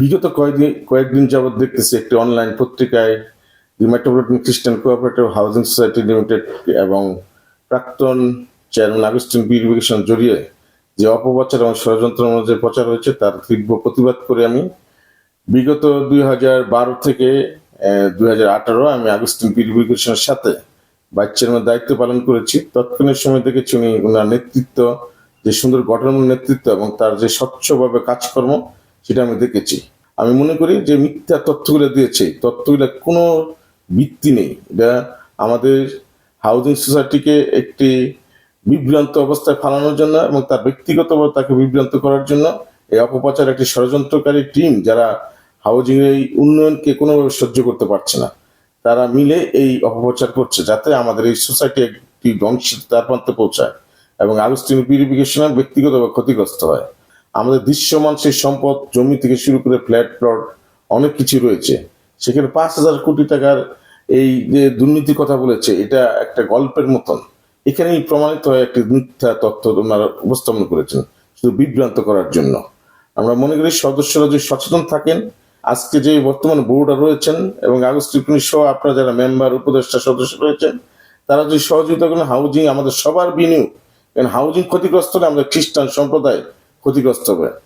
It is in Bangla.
বিগত কয়েকদিন কয়েকদিন যাবৎ দেখতেছি একটি অনলাইন পত্রিকায় the Metropolitan Christian cooperative housing society limited এবং প্রাক্তন চেয়ারম্যান আগস্টিন বিউরিফিকেশন জড়িয়ে যে অপপ্রচার এবং ষড়যন্ত্র যে প্রচার হয়েছে, তার তীব্র প্রতিবাদ করে আমি বিগত দুই হাজার বারো থেকে দুই হাজার আঠারো আমি আগস্টিন পিউরিফিকেশনের সাথে বাচ্চার মধ্যে দায়িত্ব পালন করেছি। তৎকালীন সময় দেখেছি উনি ওনার নেতৃত্ব, যে সুন্দর গঠনমূলক নেতৃত্ব এবং তার যে স্বচ্ছভাবে কাজকর্ম সেটা আমি দেখেছি। আমি মনে করি যে মিথ্যা তথ্যগুলো দিয়েছে, তথ্যগুলো কোনো ভিত্তি নেই। এটা আমাদের হাউজিং সোসাইটিকে একটি বিভ্রান্ত অবস্থায় ফালানোর জন্য এবং তার ব্যক্তিগতভাবে তাকে বিভ্রান্ত করার জন্য এই অপপ্রচার একটি ষড়যন্ত্রকারী টিম যারা হাউজিং এই উন্নয়নকে কোনোভাবে সহ্য করতে পারছে না। তারা মিলে এই অপপ্রচার করছে যাতে আমাদের এই সোসাইটি একটি ধ্বংসের তার প্রান্তে পৌঁছায় এবং আগস্টিন পিউরিফিকেশন ব্যক্তিগতভাবে ক্ষতিগ্রস্ত হয়। আমাদের দৃশ্যমান সেই সম্পদ জমি থেকে শুরু করে ফ্ল্যাট, প্লট অনেক কিছু রয়েছে। সেখানে পাঁচ হাজার কোটি টাকার এই যে দুর্নীতির কথা বলেছে, এটা একটা গল্পের মতন। এখানেই প্রমাণিত হয় একটি মিথ্যা তথ্য ওনারা উপস্থাপন করেছেন, শুধু বিভ্রান্ত করার জন্য। আমরা মনে করি সদস্যরা যদি সচেতন থাকেন, আজকে যে বর্তমান বোর্ডরা রয়েছেন এবং আগস্ট টিপ্পণী সহ আপনারা যারা মেম্বার, উপদেষ্টা, সদস্য রয়েছেন, তারা যদি সহযোগিতা করেন হাউজিং আমাদের সবার বিনিয়োগ। কারণ হাউজিং ক্ষতিগ্রস্ত আমাদের খ্রিস্টান সম্প্রদায় ক্ষতিগ্রস্ত হবে।